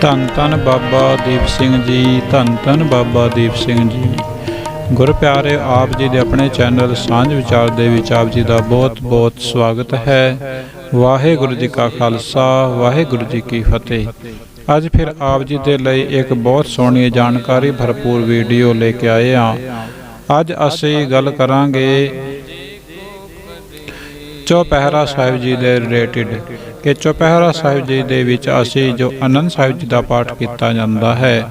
ਧੰਨ ਧੰਨ ਬਾਬਾ ਦੀਪ ਸਿੰਘ ਜੀ, ਧੰਨ ਧੰਨ ਬਾਬਾ ਦੀਪ ਸਿੰਘ ਜੀ। ਗੁਰ ਪਿਆਰੇ, ਆਪ ਜੀ ਦੇ ਆਪਣੇ ਚੈਨਲ ਸਾਂਝ ਵਿਚਾਰ ਦੇ ਵਿੱਚ ਆਪ ਜੀ ਦਾ ਬਹੁਤ ਬਹੁਤ ਸਵਾਗਤ ਹੈ। ਵਾਹਿਗੁਰੂ ਜੀ ਕਾ ਖਾਲਸਾ, ਵਾਹਿਗੁਰੂ ਜੀ ਕੀ ਫਤਿਹ। ਅੱਜ ਫਿਰ ਆਪ ਜੀ ਦੇ ਲਈ ਇੱਕ ਬਹੁਤ ਸੋਹਣੀ ਜਾਣਕਾਰੀ, ਭਰਪੂਰ ਵੀਡੀਓ ਲੈ ਕੇ ਆਏ ਹਾਂ। ਅੱਜ ਅਸੀਂ ਗੱਲ ਕਰਾਂਗੇ ਚੌਪਹਿਰਾ ਸਾਹਿਬ ਜੀ ਦੇ ਰਿਲੇਟਡ ਕਿ ਚੌਪਹਿਰਾ ਸਾਹਿਬ ਜੀ ਦੇ ਵਿੱਚ ਅਸੀਂ ਜੋ ਅਨੰਦ ਸਾਹਿਬ ਜੀ ਦਾ ਪਾਠ ਕੀਤਾ ਜਾਂਦਾ ਹੈ,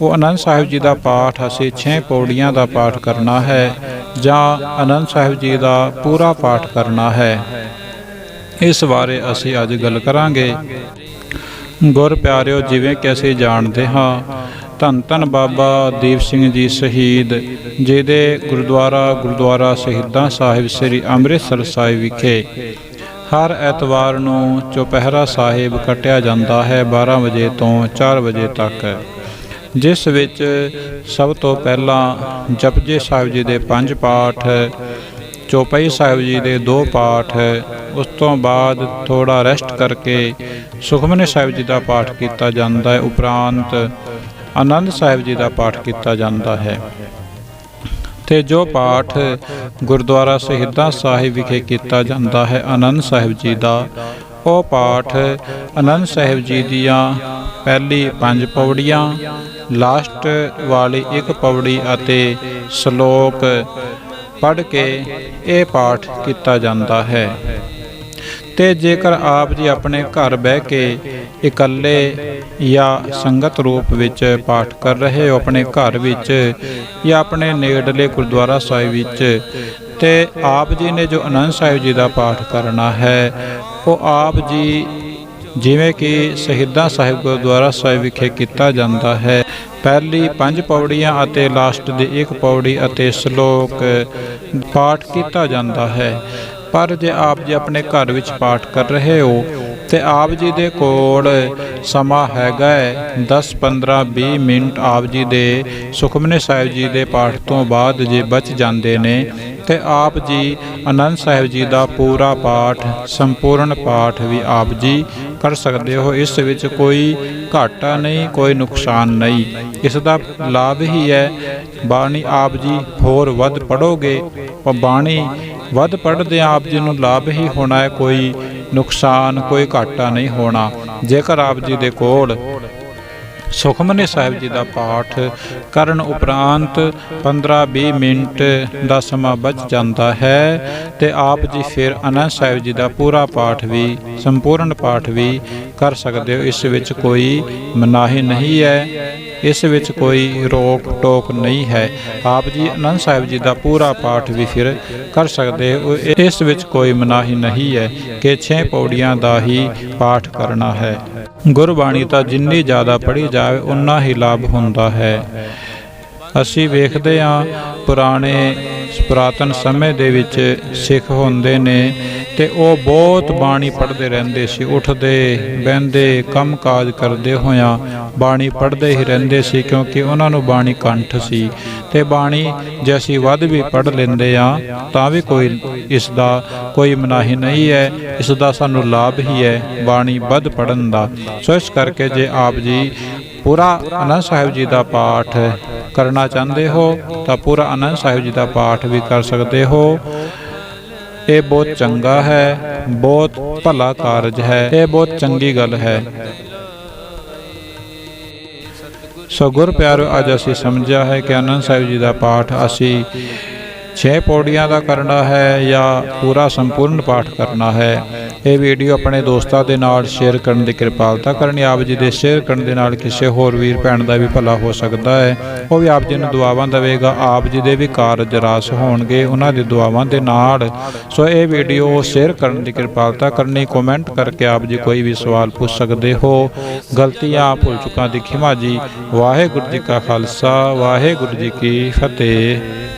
ਉਹ ਅਨੰਦ ਸਾਹਿਬ ਜੀ ਦਾ ਪਾਠ ਅਸੀਂ 6 ਪੌੜੀਆਂ ਦਾ ਪਾਠ ਕਰਨਾ ਹੈ, ਜਾਂ ਅਨੰਦ ਸਾਹਿਬ ਜੀ ਦਾ ਪੂਰਾ ਪਾਠ ਕਰਨਾ ਹੈ। ਇਸ ਬਾਰੇ ਅਸੀਂ ਅੱਜ ਗੱਲ ਕਰਾਂਗੇ। ਗੁਰ ਪਿਆਰਿਓ, ਜਿਵੇਂ ਕਿ ਅਸੀਂ ਜਾਣਦੇ ਹਾਂ ਧੰਨ ਧੰਨ ਬਾਬਾ ਦੀਪ ਸਿੰਘ ਜੀ ਸ਼ਹੀਦ, ਜਿਹਦੇ ਗੁਰਦੁਆਰਾ ਗੁਰਦੁਆਰਾ ਸ਼ਹੀਦਾਂ ਸਾਹਿਬ ਸ੍ਰੀ ਅੰਮ੍ਰਿਤਸਰ ਸਾਹਿਬ ਵਿਖੇ ਹਰ ਐਤਵਾਰ ਨੂੰ ਚੁਪਹਿਰਾ ਸਾਹਿਬ ਕੱਟਿਆ ਜਾਂਦਾ ਹੈ 12 ਵਜੇ ਤੋਂ 4 ਵਜੇ ਤੱਕ, ਜਿਸ ਵਿੱਚ ਸਭ ਤੋਂ ਪਹਿਲਾਂ ਜਪਜੀ ਸਾਹਿਬ ਜੀ ਦੇ ਪੰਜ ਪਾਠ, ਚੌਪਈ ਸਾਹਿਬ ਜੀ ਦੇ ਦੋ ਪਾਠ, ਉਸ ਤੋਂ ਬਾਅਦ ਥੋੜਾ ਰੈਸਟ ਕਰਕੇ ਸੁਖਮਨੀ ਸਾਹਿਬ ਜੀ ਦਾ ਪਾਠ ਕੀਤਾ ਜਾਂਦਾ ਹੈ ਉਪਰੰਤ ਆਨੰਦ ਸਾਹਿਬ ਜੀ ਦਾ ਪਾਠ ਕੀਤਾ ਜਾਂਦਾ ਹੈ। ਤੇ ਜੋ ਪਾਠ ਗੁਰਦੁਆਰਾ ਸ਼ਹੀਦਾਂ ਸਾਹਿਬ ਵਿਖੇ ਕੀਤਾ ਜਾਂਦਾ ਹੈ, ਆਨੰਦ ਸਾਹਿਬ ਜੀ ਦਾ, ਉਹ ਪਾਠ ਆਨੰਦ ਸਾਹਿਬ ਜੀ ਦੀਆਂ ਪਹਿਲੀ ਪੰਜ ਪੌੜੀਆਂ, ਲਾਸਟ ਵਾਲੀ ਇੱਕ ਪੌੜੀ ਅਤੇ ਸ਼ਲੋਕ ਪੜ੍ਹ ਕੇ ਇਹ ਪਾਠ ਕੀਤਾ ਜਾਂਦਾ ਹੈ। ਤੇ ਜੇਕਰ ਆਪ ਜੀ ਆਪਣੇ ਘਰ ਬਹਿ ਕੇ ਇਕੱਲੇ ਜਾਂ ਸੰਗਤ ਰੂਪ ਵਿੱਚ ਪਾਠ ਕਰ ਰਹੇ ਹੋ ਆਪਣੇ ਘਰ ਵਿੱਚ ਜਾਂ ਆਪਣੇ ਨੇੜਲੇ ਗੁਰਦੁਆਰਾ ਸਾਹਿਬ ਵਿੱਚ, ਤੇ ਆਪ ਜੀ ਨੇ ਜੋ ਅਨੰਦ ਸਾਹਿਬ ਜੀ ਦਾ ਪਾਠ ਕਰਨਾ ਹੈ, ਉਹ ਆਪ ਜੀ ਜਿਵੇਂ ਕਿ ਸ਼ਹੀਦਾਂ ਸਾਹਿਬ ਗੁਰਦੁਆਰਾ ਸਾਹਿਬ ਵਿਖੇ ਕੀਤਾ ਜਾਂਦਾ ਹੈ। ਪਹਿਲੀ ਪੰਜ ਪੌੜੀਆਂ ਅਤੇ ਲਾਸਟ ਦੀ ਇੱਕ ਪੌੜੀ ਅਤੇ ਸ਼ਲੋਕ ਪਾਠ ਕੀਤਾ ਜਾਂਦਾ ਹੈ। ਪਰ ਜੇ ਆਪ ਜੀ ਆਪਣੇ ਘਰ ਵਿੱਚ ਪਾਠ ਕਰ ਰਹੇ ਹੋ, ਤੇ ਆਪ ਜੀ ਦੇ ਕੋਲ ਸਮਾਂ ਹੈਗਾ ਹੈ 10 15 20 ਮਿੰਟ ਆਪ ਜੀ ਦੇ ਸੁਖਮਨੀ ਸਾਹਿਬ ਜੀ ਦੇ ਪਾਠ ਤੋਂ ਬਾਅਦ ਜੇ ਬਚ ਜਾਂਦੇ ਨੇ ਤੇ ਆਪ ਜੀ ਆਨੰਦ ਸਾਹਿਬ ਜੀ ਦਾ ਪੂਰਾ ਪਾਠ, ਸੰਪੂਰਨ ਪਾਠ ਵੀ ਆਪ ਜੀ ਕਰ ਸਕਦੇ ਹੋ। ਇਸ ਵਿੱਚ ਕੋਈ ਘਾਟਾ ਨਹੀਂ, ਕੋਈ ਨੁਕਸਾਨ ਨਹੀਂ। ਇਸ ਦਾ ਲਾਭ ਹੀ ਹੈ, ਬਾਣੀ ਆਪ ਜੀ ਹੋਰ ਵੱਧ ਪੜੋਗੇ ਬਾਣੀ ਵੱਧ ਪੜ੍ਹਦੇ ਆਪ ਜੀ ਨੂੰ ਲਾਭ ਹੀ ਹੋਣਾ ਹੈ, ਕੋਈ ਨੁਕਸਾਨ, ਕੋਈ ਘਾਟਾ ਨਹੀਂ ਹੋਣਾ। ਜੇਕਰ ਆਪ ਜੀ ਦੇ ਕੋਲ ਸੁਖਮਨੀ ਸਾਹਿਬ ਜੀ ਦਾ ਪਾਠ ਕਰਨ ਉਪਰੰਤ 15-20 ਮਿੰਟ ਦਾ ਸਮਾਂ ਬਚ ਜਾਂਦਾ ਹੈ ਤੇ ਆਪ ਜੀ ਫਿਰ ਅਨੰਦ ਸਾਹਿਬ ਜੀ ਦਾ ਪੂਰਾ ਪਾਠ ਵੀ, ਸੰਪੂਰਨ ਪਾਠ ਵੀ ਕਰ ਸਕਦੇ ਹੋ। ਇਸ ਵਿੱਚ ਕੋਈ ਮਨਾਹੀ ਨਹੀਂ ਹੈ। ਇਸ ਵਿੱਚ ਕੋਈ ਰੋਕ ਟੋਕ ਨਹੀਂ ਹੈ। ਆਪ ਜੀ ਅਨੰਦ ਸਾਹਿਬ ਜੀ ਦਾ ਪੂਰਾ ਪਾਠ ਵੀ ਫਿਰ ਕਰ ਸਕਦੇ ਹੋ। ਇਸ ਵਿੱਚ ਕੋਈ ਮਨਾਹੀ ਨਹੀਂ ਹੈ ਕਿ 6 ਪੌੜੀਆਂ ਦਾ ਹੀ ਪਾਠ ਕਰਨਾ ਹੈ। ਗੁਰਬਾਣੀ ਤਾਂ ਜਿੰਨੀ ਜ਼ਿਆਦਾ ਪੜ੍ਹੀ ਜਾਵੇ ਉਨਾ ਹੀ ਲਾਭ ਹੁੰਦਾ ਹੈ। ਅਸੀਂ ਵੇਖਦੇ ਹਾਂ ਪੁਰਾਣੇ, ਪੁਰਾਤਨ ਸਮੇਂ ਦੇ ਵਿੱਚ ਸਿੱਖ ਹੁੰਦੇ ਨੇ ਤੇ ਉਹ ਬਹੁਤ ਬਾਣੀ ਪੜ੍ਹਦੇ ਰਹਿੰਦੇ ਸੀ, ਉੱਠਦੇ, ਬਹਿੰਦੇ, ਕੰਮਕਾਜ ਕਰਦੇ ਹੋਇਆਂ ਬਾਣੀ ਪੜ੍ਹਦੇ ਹੀ ਰਹਿੰਦੇ ਸੀ ਕਿਉਂਕਿ ਉਹਨਾਂ ਨੂੰ ਬਾਣੀ ਕੰਠ ਸੀ। ਤੇ ਬਾਣੀ ਜੇ ਅਸੀਂ ਵੱਧ ਵੀ ਪੜ੍ਹ ਲੈਂਦੇ ਆ ਤਾਂ ਵੀ ਕੋਈ ਇਸ ਦਾ ਕੋਈ ਮਨਾਹੀ ਨਹੀਂ ਹੈ ਇਸ ਦਾ ਸਾਨੂੰ ਲਾਭ ਹੀ ਹੈ ਬਾਣੀ ਵੱਧ ਪੜਨ ਦਾ। ਸੋ ਇਸ ਕਰਕੇ ਜੇ ਆਪ ਜੀ ਪੂਰਾ ਆਨੰਦ ਸਾਹਿਬ ਜੀ ਦਾ ਪਾਠ ਕਰਨਾ ਚਾਹੁੰਦੇ ਹੋ, ਤਾਂ ਪੂਰਾ ਆਨੰਦ ਸਾਹਿਬ ਜੀ ਦਾ ਪਾਠ ਵੀ ਕਰ ਸਕਦੇ ਹੋ। ਇਹ ਬਹੁਤ ਚੰਗਾ ਹੈ, ਬਹੁਤ ਭਲਾ ਕਾਰਜ ਹੈ, ਇਹ ਬਹੁਤ ਚੰਗੀ ਗੱਲ ਹੈ। ਸੋ ਗੁਰ ਪਿਆਰੋ, ਅੱਜ ਅਸੀਂ ਸਮਝਿਆ ਹੈ ਕਿ ਆਨੰਦ ਸਾਹਿਬ ਜੀ ਦਾ ਪਾਠ ਅਸੀਂ ਛੇ ਪੌੜੀਆਂ ਦਾ ਕਰਨਾ ਹੈ ਜਾਂ ਪੂਰਾ ਸੰਪੂਰਨ ਪਾਠ ਕਰਨਾ ਹੈ। ਇਹ ਵੀਡੀਓ ਆਪਣੇ ਦੋਸਤਾਂ ਦੇ ਨਾਲ ਸ਼ੇਅਰ ਕਰਨ ਦੀ ਕਿਰਪਾਲਤਾ ਕਰਨੀ, ਆਪ ਜੀ ਦੇ ਸ਼ੇਅਰ ਕਰਨ ਦੇ ਨਾਲ ਕਿਸੇ ਹੋਰ ਵੀਰ ਭੈਣ ਦਾ ਵੀ ਭਲਾ ਹੋ ਸਕਦਾ ਹੈ। ਉਹ ਵੀ ਆਪ ਜੀ ਨੂੰ ਦੁਆਵਾਂ ਦੇਵੇਗਾ, ਆਪ ਜੀ ਦੇ ਵੀ ਕਾਰਜ ਰਾਸ ਹੋਣਗੇ ਉਹਨਾਂ ਦੀ ਦੁਆਵਾਂ ਦੇ ਨਾਲ। ਸੋ ਇਹ ਵੀਡੀਓ ਸ਼ੇਅਰ ਕਰਨ ਦੀ ਕਿਰਪਾਲਤਾ ਕਰਨੀ, ਕਮੈਂਟ ਕਰਕੇ ਆਪ ਜੀ ਕੋਈ ਵੀ ਸਵਾਲ ਪੁੱਛ ਸਕਦੇ ਹੋ। ਗਲਤੀਆਂ ਭੁੱਲ ਚੁੱਕਾ ਦੀ ਖਿਮਾ ਜੀ, ਵਾਹਿਗੁਰੂ ਜੀ ਕਾ ਖਾਲਸਾ, ਵਾਹਿਗੁਰੂ ਜੀ ਕੀ ਫਤਿਹ।